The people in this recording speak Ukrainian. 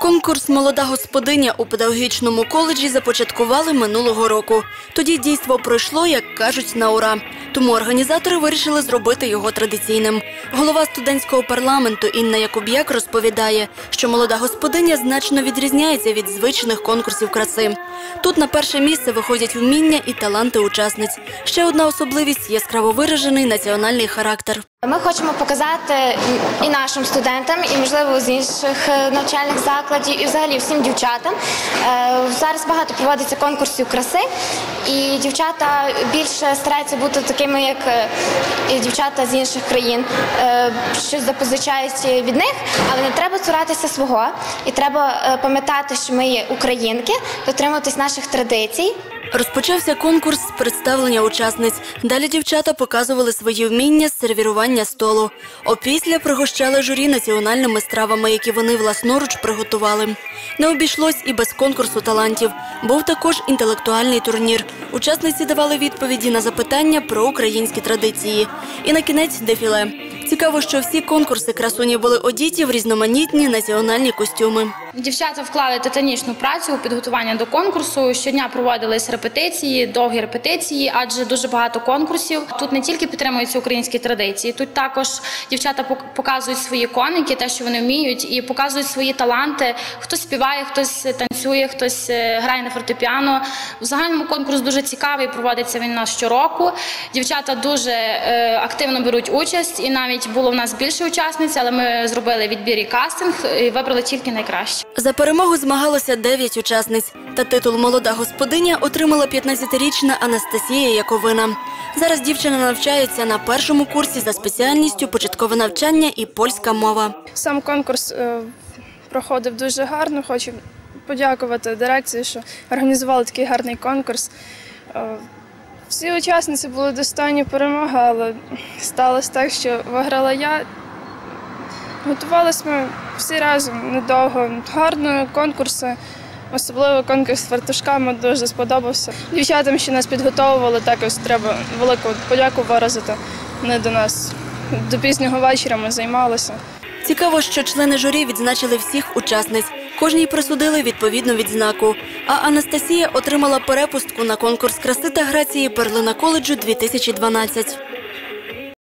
Конкурс Молода господиня у педагогічному коледжі започаткували минулого року. Тоді дійство пройшло, як кажуть, на ура. Тому організатори вирішили зробити його традиційним. Голова студентського парламенту Інна Якуб'як розповідає, що молода господиня значно відрізняється від звичних конкурсів краси. Тут на перше місце виходять вміння і таланти учасниць. Ще одна особливість яскраво виражений національний характер. Ми хочемо показати і нашим студентам, і можливо з інших е, навчальних закладів, і взагалі всім дівчатам. Е, Зараз багато проводиться конкурсів краси, і дівчата більше стараються бути такими, як е, дівчата з інших країн. Щось запозичають від них, але не треба цуратися свого. І треба пам'ятати, що ми є українки, дотримуватись наших традицій. Розпочався конкурс з представлення учасниць. Далі дівчата показували свої вміння з сервірування столу. Опісля пригощали журі національними стравами, які вони власноруч приготували. Не обійшлось і без конкурсу талантів. Був також інтелектуальний турнір. Учасниці давали відповіді на запитання про українські традиції. І на кінець дефіле. Цікаво, що всі конкурси красуні були одіті в різноманітні національні костюми. Дівчата вклали титанічну працю у підготування до конкурсу. Щодня проводились репетиції, довгі репетиції, адже дуже багато конкурсів. Тут не тільки підтримуються українські традиції, тут також дівчата показують свої коники, те, що вони вміють, і показують свої таланти. Хтось співає, хтось танцює, хтось е, грає на фортепіано. В загальному конкурс дуже цікавий. Проводиться він у нас щороку. Дівчата дуже е, активно беруть участь, і навіть було в нас більше учасниць, але ми зробили відбір і кастинг і вибрали тільки найкраще. За перемогу змагалося 9 учасниць. Та титул Молода господиня отримала 15-річна Анастасія Яковина. Зараз дівчина навчається на першому курсі за спеціальністю початкове навчання і польська мова. Сам конкурс е, проходив дуже гарно. Хочу подякувати дирекції, що організували такий гарний конкурс. Е, всі учасниці були достойні перемоги, але сталося так, що виграла я. Готувалися ми всі разом недовго. Гарно конкурси, особливо конкурс з фартушками дуже сподобався. Дівчатам, що нас підготовували, також треба велику подяку виразити. Вони до нас до пізнього вечора ми займалися. Цікаво, що члени журі відзначили всіх учасниць. Кожній присудили відповідну відзнаку. А Анастасія отримала перепустку на конкурс краси та грації Перлина коледжу 2012.